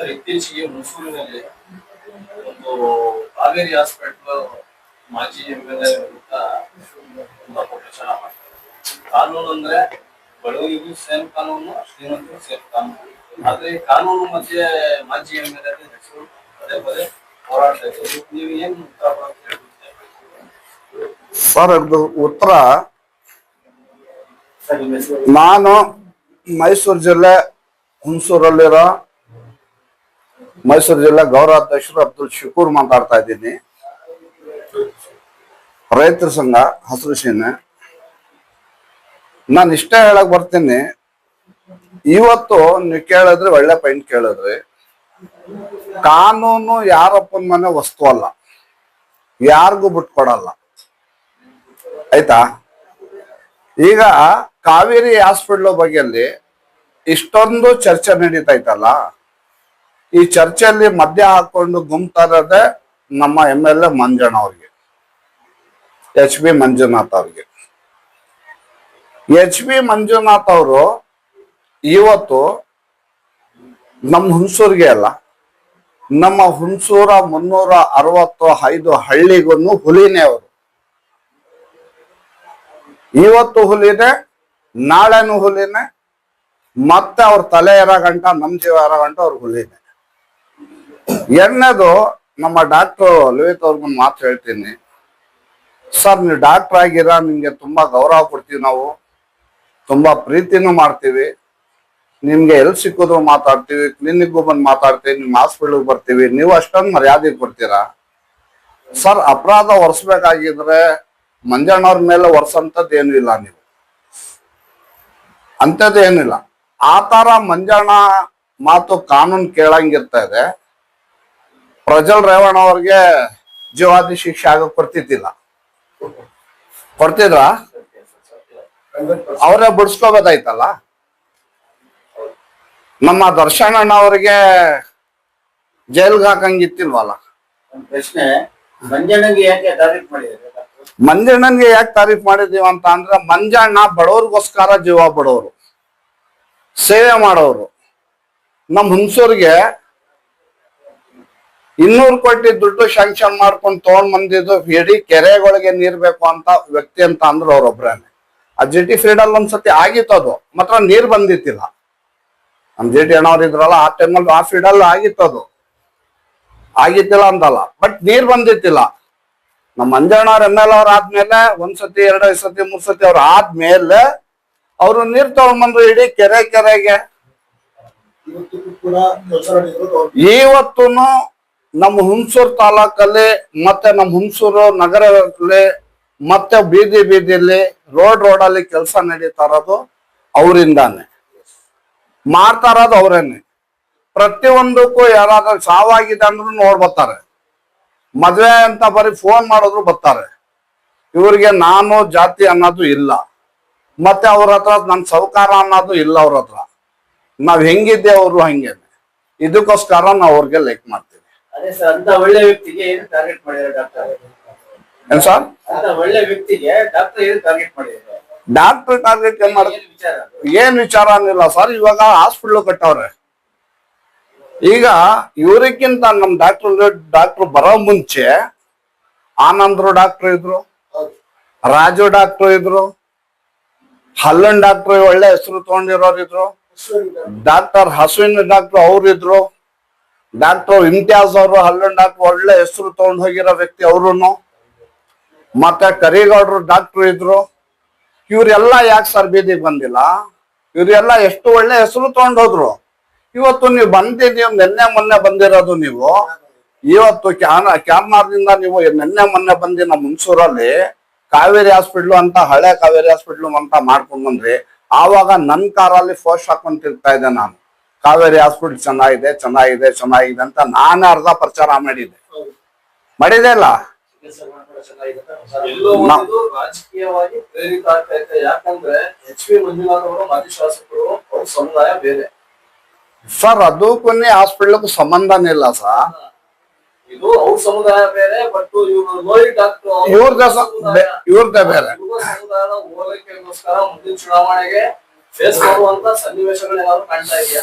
Sir ಇತ್ತೀಚೆಗೆ ಮೈಸೂರಿನಲ್ಲಿ ಒಂದು ಕಾವೇರಿ ಹಾಸ್ಪಿಟಲ್ ಮಾಜಿ ಎಂ ಎಲ್ ಎ ವಿರುದ್ಧ ಪ್ರಚಾರ ಮಾಡ್ತಾರೆ. ಕಾನೂನು ಅಂದ್ರೆ ಬಡವರಿಗೂ ಸೇಮ್ ಕಾನೂನು ಶ್ರೀಮಂತರು ಸೇಮ್ ಕಾನೂನು. ಆದ್ರೆ ಕಾನೂನು ಮಧ್ಯೆ ಮಾಜಿ ಎಂ ಎಲ್ ಎ ಹೆಸರು ಪದೇ ಪದೇ ಹೋರಾಡ್ತಾ ಇದ್ದಾರೆ ನೀವು ಏನ್ ಉತ್ತರ? ಸರ್ ಉತ್ತರ ನಾನು ಮೈಸೂರು ಜಿಲ್ಲೆ ಹುಣಸೂರಲ್ಲಿರೋ ಮೈಸೂರು ಜಿಲ್ಲಾ ಗೌರವಾಧ್ಯಕ್ಷರು ಅಬ್ದುಲ್ ಶಕೂರ್ ಮಾತಾಡ್ತಾ ಇದ್ದೀನಿ. ರೈತರ ಸಂಘ ಹಸಿರು ಸೇನೆ. ನಾನು ಇಷ್ಟ ಹೇಳಕ್ ಬರ್ತೀನಿ. ಇವತ್ತು ನೀವು ಕೇಳಿದ್ರೆ ಒಳ್ಳೆ ಪಾಯಿಂಟ್ ಕೇಳಿದ್ರಿ. ಕಾನೂನು ಯಾರಪ್ಪನ ಮನೆ ವಸ್ತು ಅಲ್ಲ. ಯಾರಿಗೂ ಬಿಟ್ಕೊಡಲ್ಲ ಆಯ್ತಾ? ಈಗ ಕಾವೇರಿ ಹಾಸ್ಪಿಟ್ಲ್ ಬಗ್ಗೆಯಲ್ಲಿ ಇಷ್ಟೊಂದು ಚರ್ಚೆ ನಡೀತಾ ಇತ್ತಲ್ಲ? ಈ ಚರ್ಚೆಯಲ್ಲಿ ಮಧ್ಯ ಹಾಕೊಂಡು ಗುಂಪರದೆ ನಮ್ಮ ಎಂ ಎಲ್ ಎ ಮಂಜಣ್ಣ ಅವ್ರಿಗೆ, ಎಚ್ ಬಿ ಮಂಜುನಾಥ್ ಅವ್ರಿಗೆ. ಎಚ್ ಬಿ ಮಂಜುನಾಥ್ ಅವರು ಇವತ್ತು ನಮ್ಮ ಹುಣಸೂರಿಗೆ ಅಲ್ಲ, ನಮ್ಮ ಹುಣಸೂರ ಮುನ್ನೂರ ಅರವತ್ತು ಐದು ಹಳ್ಳಿಗೂ ಹುಲಿನೇ ಅವರು. ಇವತ್ತು ಹುಲಿನೇ, ನಾಳೆನು ಹುಲಿನೇ, ಮತ್ತೆ ಅವ್ರ ತಲೆ ಇರೋ ಗಂಟ ನಮ್ಮ ಜೀವ ಇರೋ ಗಂಟ ಅವ್ರ ಹುಲಿನೇ. ಎರಡನೇದು ನಮ್ಮ ಡಾಕ್ಟರ್ ಲಲಿತ್ ಅವ್ರಿಗೊಂದು ಮಾತು ಹೇಳ್ತೀನಿ. ಸರ್, ನೀವು ಡಾಕ್ಟರ್ ಆಗಿರ, ನಿಮ್ಗೆ ತುಂಬಾ ಗೌರವ ಕೊಡ್ತೀವಿ ನಾವು. ತುಂಬಾ ಪ್ರೀತಿನೂ ಮಾಡ್ತೀವಿ. ನಿಮ್ಗೆ ಎಲ್ಲಿ ಸಿಕ್ಕಿದ್ರು ಮಾತಾಡ್ತೀವಿ. ಕ್ಲಿನಿಕ್ಗೂ ಬಂದು ಮಾತಾಡ್ತೀವಿ. ನಿಮ್ಮ ಹಾಸ್ಪಿಟಲ್ಗೆ ಬರ್ತೀವಿ. ನೀವು ಅಷ್ಟೊಂದು ಮರ್ಯಾದೆ ಕೊಡ್ತೀರಾ? ಸರ್, ಅಪರಾಧ ಒರೆಸ್ಬೇಕಾಗಿದ್ರೆ ಮಂಜಣ್ಣವ್ರ ಮೇಲೆ ಒರೆಸಂತದ್ದು ಏನೂ ಇಲ್ಲ ನೀವು. ಅಂಥದ್ದು ಏನಿಲ್ಲ. ಆ ಥರ ಮಂಜಣ್ಣ ಮಾತು ಕಾನೂನು ಕೇಳಂಗಿರ್ತಾ ಇದೆ. ಪ್ರಜ್ವಲ್ ರೇವಣ್ಣ ಅವ್ರಿಗೆ ಜೀವಾದಿ ಶಿಕ್ಷೆ ಆಗಕ್ ಕೊಡ್ತಿದ್ದಿಲ್ಲ ಕೊಡ್ತಿದ್ರ? ಅವರೇ ಬಿಡಿಸ್ಕೋಬೋದಾಯ್ತಲ್ಲ? ನಮ್ಮ ದರ್ಶನಣ್ಣ ಅವ್ರಿಗೆ ಜೈಲ್ಗೆ ಹಾಕಂಗಿತ್ತಿಲ್ವಲ್ಲ ಪ್ರಶ್ನೆ ಮಂಜಣ್ಣಗೆ ಯಾಕೆ ತಾರೀಫ್ ಮಾಡಿದ್ದಾರೆ? ಡಾಕ್ಟರ್? ಮಂಜಣ್ಣನ್ಗೆ ಯಾಕೆ ತಾರೀಫ್ ಮಾಡಿದೀವಿ ಅಂತ ಅಂದ್ರೆ ಮಂಜಣ್ಣ ಬಡವ್ರಿಗೋಸ್ಕರ ಜೀವ ಬಡವರು ಸೇವೆ ಮಾಡೋರು. ನಮ್ಮ ಹುಣಸೂರಿಗೆ ಇನ್ನೂರು ಕೋಟಿ ದುಡ್ಡು ಶಾಂಕ್ಷನ್ ಮಾಡ್ಕೊಂಡು ತಗೊಂಡ್ ಬಂದಿದ್ದು ಇಡೀ ಕೆರೆಗಳಿಗೆ ನೀರ್ ಬೇಕು ಅಂತ ವ್ಯಕ್ತಿ ಅಂತ ಅಂದ್ರು ಅವ್ರೊಬ್ರೇನೆ. ಆ ಜಿ ಟಿ ಫೀಡಲ್ ಒಂದ್ಸತಿ ಆಗಿತ್ತು ಅದು ಮಾತ್ರ ನೀರ್ ಬಂದಿತ್ತಿಲ್ಲ. ನಮ್ ಜಿ ಟಿ ಅಣ್ಣವ್ರು ಇದ್ರಲ್ಲ ಆ ಟೈಮಲ್ಲಿ ಆ ಫೀಡಲ್ ಆಗಿತ್ತು ಅದು. ಆಗಿತ್ತಿಲ್ಲ ಅಂತಲ್ಲ ಬಟ್ ನೀರ್ ಬಂದಿತ್ತಿಲ್ಲ. ನಮ್ಮ ಮಂಜಣ್ಣವ್ರ ಎಂ ಎಲ್ ಅವ್ರ ಆದ್ಮೇಲೆ ಒಂದ್ಸತಿ ಎರಡ್ ಸತಿ ಮೂರ್ ಸತಿ ಅವ್ರ ಆದ್ಮೇಲೆ ಅವರು ನೀರ್ ತಗೊಂಡ್ಬಂದ್ರು ಇಡೀ ಕೆರೆ ಕೆರೆಗೆ. ಇವತ್ತಿಗೂ ನಮ್ಮ ಹುಣಸೂರು ತಾಲೂಕಲ್ಲಿ ಮತ್ತೆ ನಮ್ಮ ಹುಣಸೂರು ನಗರದಲ್ಲಿ ಮತ್ತೆ ಬೀದಿ ಬೀದಿಯಲ್ಲಿ ರೋಡ್ ರೋಡಲ್ಲಿ ಕೆಲಸ ನಡೀತಾ ಇರೋದು ಅವರಿಂದಾನೆ. ಮಾಡ್ತಾ ಇರೋದು ಅವರೇನೆ. ಪ್ರತಿಯೊಂದಕ್ಕೂ ಯಾರಾದ್ರೂ ಸಾವಾಗಿದೆ ಅಂದ್ರೂ ನೋಡ್ಬರ್ತಾರೆ ಮದ್ವೆ ಅಂತ ಬರೀ ಫೋನ್ ಮಾಡಿದ್ರು ಬರ್ತಾರೆ. ಇವರಿಗೆ ನಾನು ಜಾತಿ ಅನ್ನೋದು ಇಲ್ಲ. ಮತ್ತೆ ಅವ್ರ ಹತ್ರ ನನ್ನ ಸೌಕಾರ ಅನ್ನೋದು ಇಲ್ಲ ಅವ್ರ ಹತ್ರ. ನಾವ್ ಹೆಂಗಿದ್ದೆ ಅವರು ಹಂಗೇನೆ. ಇದಕ್ಕೋಸ್ಕರ ನಾವು ಅವ್ರಿಗೆ ಲೈಕ್ ಮಾಡ್ತೀವಿ. ಅದೇ ಸರ್ ಅಂತ ಒಳ್ಳೆ ವ್ಯಕ್ತಿಗೆ ಏನು ಟಾರ್ಗೆಟ್ ಮಾಡಿದ್ದಾರೆ ಡಾಕ್ಟರ್ ಏನ್ ಸರ್ ಅಂತ ಒಳ್ಳೆ ವ್ಯಕ್ತಿಗೆ ಡಾಕ್ಟರ್ ಏನು ಟಾರ್ಗೆಟ್ ಮಾಡಿದ್ದಾರೆ? ಡಾಕ್ಟರ್ ಟಾರ್ಗೆಟ್ ಏನ್ ಮಾಡ ಏನ್ ವಿಚಾರ? ಏನ್ ವಿಚಾರ ಅನ್ನಿಲ್ಲ ಸರ್ ಇವಾಗ ಹಾಸ್ಪಿಟ್ಲ್ ಕಟ್ಟವ್ರೆ. ಈಗ ಇವ್ರಿಗಿಂತ ನಮ್ ಡಾಕ್ಟರ್ ಡಾಕ್ಟರ್ ಬರೋ ಮುಂಚೆ ಆನಂದ್ರು ಡಾಕ್ಟರ್ ಇದ್ರು ರಾಜು ಡಾಕ್ಟರ್ ಇದ್ರು ಹಲ್ಲನ್ ಡಾಕ್ಟರ್ ಒಳ್ಳೆ ಹೆಸರು ತಗೊಂಡಿರೋರು ಇದ್ರು ಡಾಕ್ಟರ್ ಹಸುವಿನ ಡಾಕ್ಟರ್ ಅವ್ರು ಇದ್ರು ಡಾಕ್ಟರ್ ಇಮ್ತಿಯಾಜ್ ಅವರು ಹಲ್ಲನ್ ಡಾಕ್ಟರ್, ಒಳ್ಳೆ ಹೆಸರು ತಗೊಂಡ್ ಹೋಗಿರೋ ವ್ಯಕ್ತಿ ಅವರು ಮತ್ತೆ ಕರಿಗೌಡರು ಡಾಕ್ಟರ್ ಇದ್ರು. ಇವರೆಲ್ಲ ಯಾಕೆ ಸರ್ ಬೀದಿಗೆ ಬಂದಿಲ್ಲ? ಇವರೆಲ್ಲ ಎಷ್ಟು ಒಳ್ಳೆ ಹೆಸರು ತಗೊಂಡ್ ಹೋದ್ರು? ಇವತ್ತು ನೀವು ಬಂದಿದ್ದೀವಿ ನಿನ್ನೆ ಮೊನ್ನೆ ಬಂದಿರೋದು ನೀವು. ಇವತ್ತು ಕ್ಯಾನ್ ಕ್ಯಾನ್ಮಾರ್ದಿಂದ ನೀವು ನಿನ್ನೆ ಮೊನ್ನೆ ಬಂದಿ ನಮ್ಮ ಮುನ್ಸೂರಲ್ಲಿ ಕಾವೇರಿ ಹಾಸ್ಪಿಟ್ಲು ಅಂತ, ಹಳೆ ಕಾವೇರಿ ಹಾಸ್ಪಿಟ್ಲು ಅಂತ ಮಾಡ್ಕೊಂಡ್ ಬಂದ್ರಿ. ಆವಾಗ ನನ್ನ ಕಾರಲ್ಲಿ ಫೋಸ್ಟ್ ಹಾಕೊಂಡ್ ತಿರ್ತಾ ಇದ್ದೆ ನಾನು. ಕಾವೇರಿ ಹಾಸ್ಪಿಟಲ್ ಚೆನ್ನಾಗಿದೆ ಚೆನ್ನಾಗಿದೆ ಚೆನ್ನಾಗಿದೆ ಅಂತ ನಾನು ಅರ್ಧ ಪ್ರಚಾರ ಮಾಡಿದ್ದೆ. ಮಾಡಿದೆ ಅಲ್ಲ ರಾಜಕೀಯವಾಗಿ ಪ್ರೇರಿತ ಆಗ್ತಾ ಇದೆ ಯಾಕಂದ್ರೆ ಎಚ್ ಪಿ ಮಂಜುನಾಥ್ ಅವರು ಮಾಜಿ ಶಾಸಕರು ಅವ್ರ ಸಮುದಾಯ ಬೇರೆ. ಸರ್ ಅದು ಕೊನೆ ಹಾಸ್ಪಿಟ್ಲ್ಗೂ ಸಂಬಂಧನೇ ಇಲ್ಲ ಸರ್. ಇದು ಅವ್ರ ಸಮುದಾಯ ಬೇರೆ ಬಟ್ ಇವರು ಡಾಕ್ಟರ್ ಇವ್ರದ್ದೇ ಬೇರೆ. ಓಲೈಕೆಗೋಸ್ಕರ ಮುಂದಿನ ಚುನಾವಣೆಗೆ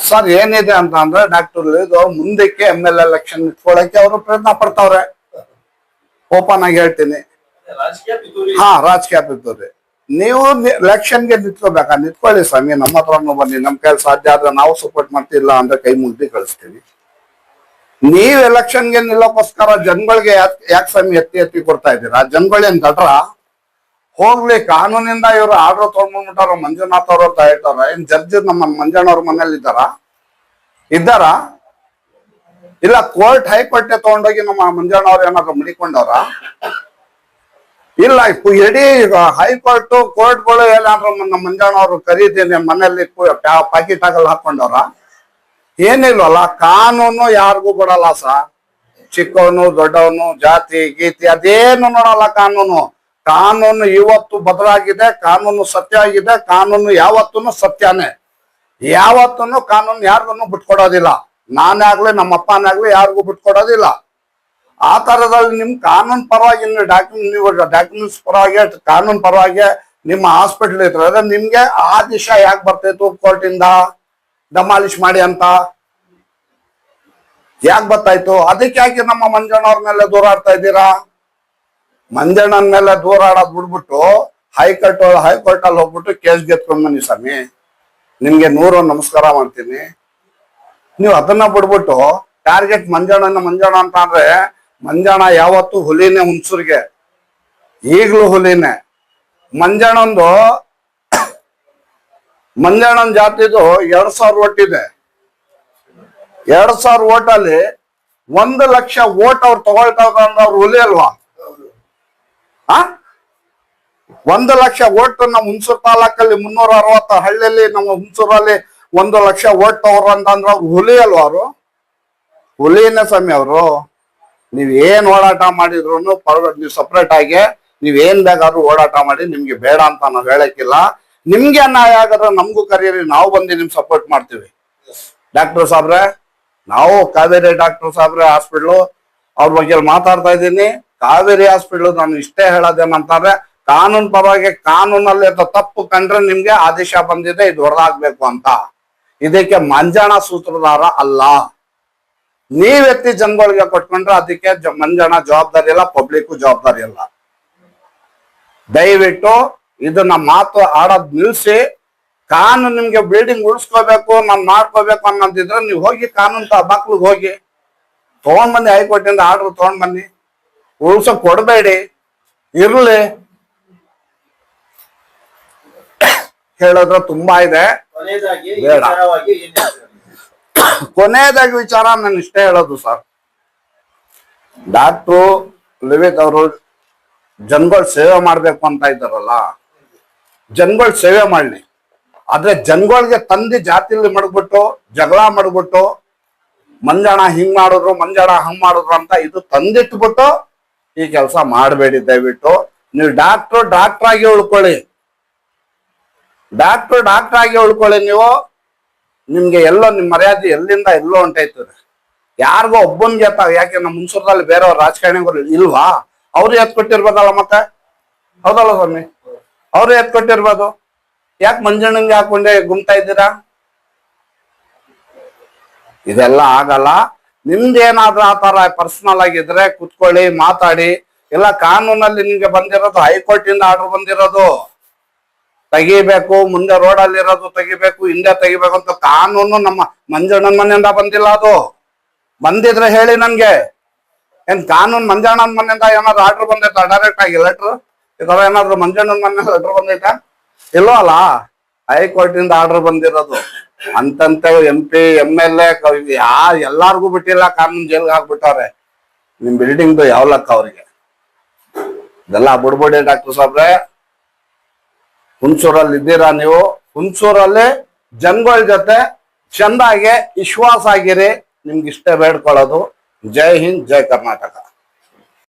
ಸರ್ ಏನಿದೆ ಅಂತ ಅಂದ್ರೆ ಡಾಕ್ಟರ್ ಇದು ಮುಂದಕ್ಕೆ ಎಂ ಎಲ್ ಎಲೆಕ್ಷನ್ ಇಟ್ಕೊಳಕ್ಕೆ ಅವರು ಪ್ರಯತ್ನ ಪಡ್ತಾವ್ರೆ. ಓಪನ್ ಆಗಿ ಹೇಳ್ತೀನಿ. ಹಾ ರಾಜಕೀಯ ಪಿತೂರಿ. ನೀವು ಎಲೆಕ್ಷನ್ಗೆ ನಿಂತ್ಕೋಬೇಕಾ? ನಿಂತ್ಕೊಳ್ಳಿ ಸ್ವಾಮಿ ನಮ್ಮ ಹತ್ರನು ಬನ್ನಿ. ನಮ್ ಕೈಲಿ ಸಾಧ್ಯ ಆದ್ರೆ ನಾವು ಸಪೋರ್ಟ್ ಮಾಡ್ತಿಲ್ಲ ಅಂದ್ರೆ ಕೈ ಮುಗ್ದಿ ಕಳಿಸ್ತೀವಿ. ನೀವ್ ಎಲೆಕ್ಷನ್ಗೆ ನಿಲ್ಲೋಕೋಸ್ಕರ ಜನಗಳಿಗೆ ಯಾಕ್ ಯಾಕೆ ಸ್ವಾಮಿ ಎತ್ತಿ ಎತ್ತಿ ಕೊಡ್ತಾ ಇದ್ದೀರಾ? ಜನಗಳೇನ್ ದಡ್ರ? ಹೋಗ್ಲಿ, ಕಾನೂನಿಂದ ಇವರು ಆರ್ಡರ್ ತೊಗೊಂಡ್ಬಿಟ್ಟಾರ ಮಂಜುನಾಥ್ ಅವರು ಅಂತ ಹೇಳ್ತಾರ. ಏನ್ ಜಡ್ಜ್ ನಮ್ಮ ಮಂಜಣ್ಣವ್ರ ಮನೇಲಿ ಇದ್ದಾರ ಇದ್ದಾರ? ಇಲ್ಲ, ಕೋರ್ಟ್ ಹೈಕೋರ್ಟ್ ತಗೊಂಡೋಗಿ ನಮ್ಮ ಮಂಜಣ್ಣವ್ರು ಏನಾದ್ರು ಮಡಿಕೊಂಡವ್ರ? ಇಲ್ಲ ಇಡೀ ಹೈಕೋರ್ಟ್, ಕೋರ್ಟ್ಗಳು ಏನಾದ್ರು ನಮ್ಮ ಮಂಜಣ್ಣವ್ರು ಕರೀತೀನಿ ಮನೇಲಿ ಪಾಕಿಟ್ ಆಗಲ್ಲ ಹಾಕೊಂಡವ್ರ? ಏನಿಲ್ವಲ್ಲ, ಕಾನೂನು ಯಾರಿಗೂ ಬಿಡಲ್ಲ ಸ ಚಿಕ್ಕವನು, ದೊಡ್ಡವನು, ಜಾತಿ, ಗೀತಿ, ಅದೇನು ನೋಡಲ್ಲ ಕಾನೂನು. ಕಾನೂನು ಇವತ್ತು ಬದಲಾಗಿದೆ, ಕಾನೂನು ಸತ್ಯ ಆಗಿದೆ, ಕಾನೂನು ಯಾವತ್ತೂ ಸತ್ಯನೇ. ಯಾವತ್ತೂ ಕಾನೂನು ಯಾರಿಗೂ ಬಿಟ್ಕೊಡೋದಿಲ್ಲ. ನಾನೇ ಆಗ್ಲಿ ನಮ್ಮ ಅಪ್ಪನೇ ಆಗ್ಲಿ, ಯಾರಿಗೂ ಬಿಟ್ಕೊಡೋದಿಲ್ಲ. ಆ ತರದಲ್ಲಿ ನಿಮ್ ಕಾನೂನು ಪರವಾಗಿ ಡಾಕ್ಯುಮೆಂಟ್ ನೀವು ಡಾಕ್ಯುಮೆಂಟ್ಸ್ ಪರವಾಗಿ, ಕಾನೂನು ಪರವಾಗಿ ನಿಮ್ಮ ಹಾಸ್ಪಿಟಲ್ ಇದ್ರೆ ನಿಮ್ಗೆ ಆದೇಶ ಯಾಕೆ ಬರ್ತಾಯಿತ್ತು ಇಂದ? ಡಮಾಲಿಶ್ ಮಾಡಿ ಅಂತ. ಯಾಕೆ ಬರ್ತಾಯ್ತು ಅದಕ್ಕೆ ಯಾಕೆ ನಮ್ಮ ಮಂಜಣ್ಣವ್ರ ಮೇಲೆ ದೂರಾಡ್ತಾ ಇದ್ದೀರಾ? ಮಂಜಣ್ಣನ ಮೇಲೆ ದೂರಾಡೋದ್ ಬಿಡ್ಬಿಟ್ಟು ಹೈಕೋರ್ಟ್ ಹೈಕೋರ್ಟ್ ಅಲ್ಲಿ ಹೋಗ್ಬಿಟ್ಟು ಕೇಸ್ ಗೆತ್ಕೊಂಡ್ ಬನ್ನಿ ಸ್ವಾಮಿ. ನಿಮ್ಗೆ ನೂರು ನಮಸ್ಕಾರ ಮಾಡ್ತೀನಿ. ನೀವು ಅದನ್ನ ಬಿಡ್ಬಿಟ್ಟು ಟಾರ್ಗೆಟ್ ಮಂಜಣ್ಣನ ಮಂಜಣ್ಣ ಅಂತ ಅಂದ್ರೆ ಮಂಜಣ್ಣ ಯಾವತ್ತು ಹುಲಿನೇ ಹುನ್ಸೂರ್ಗೆ. ಈಗ್ಲೂ ಹುಲಿನೇ. ಮಂಜಣ್ಣಂದು ಮಂಜಣ್ಣನ ಜಾತಿದು ಎರಡ್ ಸಾವಿರ ಓಟ್ ಇದೆ. ಎರಡ್ ಸಾವಿರ ಓಟ್ ಅಲ್ಲಿ ಒಂದು ಲಕ್ಷ ಓಟ್ ಅವ್ರು ತಗೊಳ್ತಾವ್ರ ಅಂದ್ರೆ ಅವ್ರು ಹುಲಿ ಅಲ್ವಾ? ಆ? ಒಂದು ಲಕ್ಷ ಓಟ್ ನಮ್ಮ ಹುಣಸೂರು ತಾಲೂಕಲ್ಲಿ ಮುನ್ನೂರ ಅರವತ್ತ ಹಳ್ಳಿಯಲ್ಲಿ ನಮ್ಮ ಹುಣಸೂರಲ್ಲಿ ಒಂದು ಲಕ್ಷ ಓಟ್ ತಗೋರು ಅಂತಂದ್ರೆ ಅವ್ರು ಹುಲಿ ಅಲ್ವಾ ಅವರು? ಹುಲಿನೇ ಸ್ವಾಮಿ ಅವರು. ನೀವು ಏನು ಓಡಾಟ ಮಾಡಿದ್ರು ಪರ್ವಾಗಿ ನೀವು ಸಪ್ರೇಟ್ ಆಗಿ, ನೀವು ಏನ್ ಬೇಕಾದ್ರೂ ಓಡಾಟ ಮಾಡಿ, ನಿಮ್ಗೆ ಬೇಡ ಅಂತ ನಾವು ಹೇಳಕ್ಕಿಲ್ಲ. ನಿಮ್ಗೆ ಅನ್ಯಾಯ ಆಗದ್ರೆ ನಮಗೂ ಕರೀರಿ, ನಾವು ಬಂದು ನಿಮ್ ಸಪೋರ್ಟ್ ಮಾಡ್ತೀವಿ. ಡಾಕ್ಟರ್ ಸಾಬ್ರೆ, ನಾವು ಕಾವೇರಿ ಡಾಕ್ಟರ್ ಸಾಬ್ರೆ, ಹಾಸ್ಪಿಟ್ಲು, ಅವ್ರ ಬಗ್ಗೆ ಮಾತಾಡ್ತಾ ಇದ್ದೀನಿ. ಕಾವೇರಿ ಹಾಸ್ಪಿಟ್ಲು ನಾನು ಇಷ್ಟೇ ಹೇಳೋದೇನಂತಂದ್ರೆ ಕಾನೂನು ಪರವಾಗಿ ಕಾನೂನಲ್ಲಿ ತಪ್ಪು ಕಂಡ್ರೆ ನಿಮ್ಗೆ ಆದೇಶ ಬಂದಿದೆ, ಇದು ಹೊರದಾಗ್ಬೇಕು ಅಂತ. ಇದಕ್ಕೆ ಮಂಜಾಣ ಸೂತ್ರಧಾರ ಅಲ್ಲ. ನೀವ್ ಎತ್ತಿ ಜನಗಳಿಗೆ ಕೊಟ್ಕೊಂಡ್ರೆ ಅದಕ್ಕೆ ಮಂಜಾಣ ಜವಾಬ್ದಾರಿ ಇಲ್ಲ ಪಬ್ಲಿಕ್ ಜವಾಬ್ದಾರಿ ಇಲ್ಲ. ದಯವಿಟ್ಟು ಇದನ್ನ ಮಾತು ಆಡೋದ್ ನಿಲ್ಸಿ, ಕಾನೂನು ನಿಮ್ಗೆ ಬಿಲ್ಡಿಂಗ್ ಉಳಿಸ್ಕೋಬೇಕು, ನಾನು ಮಾಡ್ಕೋಬೇಕು ಅನ್ನೋದಿದ್ರೆ ನೀವು ಹೋಗಿ ಕಾನೂನು ಬಾಕ್ಲಿಗೆ ಹೋಗಿ. ತಗೊಂಡ್ ಬನ್ನಿ ಹೈಕೋರ್ಟಿಂದ ಆರ್ಡರ್ ತಗೊಂಡ್ ಬನ್ನಿ. ಉಳ್ಸಕ್ ಕೊಡಬೇಡಿ ಇರ್ಲಿ. ಹೇಳೋದ್ರ ತುಂಬಾ ಇದೆ. ಬೇಡ. ಕೊನೆಯದಾಗಿ ವಿಚಾರ ನಾನು ಇಷ್ಟೇ ಹೇಳೋದು ಸರ್. ಡಾಕ್ಟ್ರು ಲಿವಿತ್ ಅವರು ಜನಗಳ ಸೇವೆ ಮಾಡ್ಬೇಕು ಅಂತ ಇದ್ದಾರಲ್ಲ ಜನಗಳ ಸೇವೆ ಮಾಡ್ಲಿ. ಆದ್ರೆ ಜನಗಳಿಗೆ ತಂದಿ ಜಾತಿಲಿ ಮಡಗ್ಬಿಟ್ಟು ಜಗಳ ಮಡಗ್ಬಿಟ್ಟು ಮಂಜಾಣ ಹಿಂಗ್ ಮಾಡಿದ್ರು ಮಂಜಾಣ ಹಂಗ್ ಮಾಡಿದ್ರು ಅಂತ ಇದು ತಂದಿಟ್ಬಿಟ್ಟು ಈ ಕೆಲಸ ಮಾಡಬೇಡಿ ದಯವಿಟ್ಟು. ನೀವು ಡಾಕ್ಟ್ರು ಡಾಕ್ಟರ್ ಆಗಿ ಉಳ್ಕೊಳ್ಳಿ. ಡಾಕ್ಟ್ರು ಡಾಕ್ಟರ್ ಆಗಿ ಉಳ್ಕೊಳ್ಳಿ ನೀವು. ನಿಮ್ಗೆ ಎಲ್ಲೋ ನಿಮ್ಮ ಮರ್ಯಾದೆ ಎಲ್ಲಿಂದ ಎಲ್ಲೋ ಹೊಂಟೈತದೆ ಯಾರಿಗೋ ಒಬ್ಬನ್ಗೆ ತ- ಯಾಕೆ ನಮ್ಮ ಮುನ್ಸೂರದಲ್ಲಿ ಬೇರೆಯವ್ರ ರಾಜಕಾರಣಿಗಳು ಇಲ್ವಾ? ಅವ್ರು ಎತ್ಕೊಟ್ಟಿರ್ಬೋದಲ್ಲ ಮತ್ತೆ? ಹೌದಲ್ಲ ಸ್ವಾಮಿ? ಅವ್ರು ಎತ್ಕೊಟ್ಟಿರ್ಬೋದು ಯಾಕೆ ಮಂಜಣ್ಣಂಗೆ ಹಾಕೊಂಡೆ ಗುಮ್ತಾ ಇದ್ದೀರಾ? ಇದೆಲ್ಲ ಆಗಲ್ಲ. ನಿಮ್ದೇನಾದ್ರೂ ಆ ತರ ಪರ್ಸನಲ್ ಆಗಿದ್ರೆ ಕುತ್ಕೊಳ್ಳಿ, ಮಾತಾಡಿ. ಇಲ್ಲ ಕಾನೂನಲ್ಲಿ ನಿಮ್ಗೆ ಬಂದಿರೋದು ಹೈಕೋರ್ಟ್ ಇಂದ ಆರ್ಡರ್ ಬಂದಿರೋದು. ತೆಗಿಬೇಕು, ಮುಂದೆ ರೋಡಲ್ಲಿ ಇರೋದು ತೆಗಿಬೇಕು, ಹಿಂದೆ ತೆಗಿಬೇಕು ಅಂತ ಕಾನೂನು ನಮ್ಮ ಮಂಜಣ್ಣನ ಮನೆಯಿಂದ ಬಂದಿಲ್ಲ ಅದು. ಬಂದಿದ್ರೆ ಹೇಳಿ ನನ್ಗೆ. ಏನ್ ಕಾನೂನು ಮಂಜಣ್ಣನ ಮನೆಯಿಂದ ಏನಾದ್ರು ಆರ್ಡರ್ ಬಂದೈತಾ ಡೈರೆಕ್ಟ್ ಆಗಿ ಲೆಟ್ರ್ ಈ ತರ ಏನಾದ್ರು ಮಂಜಣ್ಣನ ಮನೆಯಿಂದ ಲೆಟರ್ ಬಂದೈತಾ ಅಲ್ಲ ಹೈಕೋರ್ಟ್ ಇಂದ ಆರ್ಡರ್ ಬಂದಿರೋದು. ಅಂತಂತ ಎಂ ಪಿ ಎಂ ಎಲ್ ಎಲ್ಲಾರ್ಗೂ ಬಿಟ್ಟಿಲ್ಲ, ಕಾನೂನು ಜೈಲ್ಗೆ ಹಾಕ್ಬಿಟ್ಟವ್ರೆ. ನಿಮ್ ಬಿಲ್ಡಿಂಗ್ ಯಾವ ಲಕ್ಕ ಅವ್ರಿಗೆ? ಇದೆಲ್ಲ ಬಿಡ್ಬೇಡಿ ಡಾಕ್ಟರ್ ಸಾಬ್ರೆ. ಹುಣಸೂರಲ್ಲಿ ಇದ್ದೀರಾ ನೀವು? ಹುಣಸೂರಲ್ಲಿ ಜನಗಳ ಜೊತೆ ಚಂದಾಗೆ ವಿಶ್ವಾಸ ಆಗಿರಿ. ನಿಮ್ಗೆ ಇಷ್ಟೇ ಬೇಡ್ಕೊಳ್ಳೋದು. ಜೈ ಹಿಂದ್, ಜೈ ಕರ್ನಾಟಕ.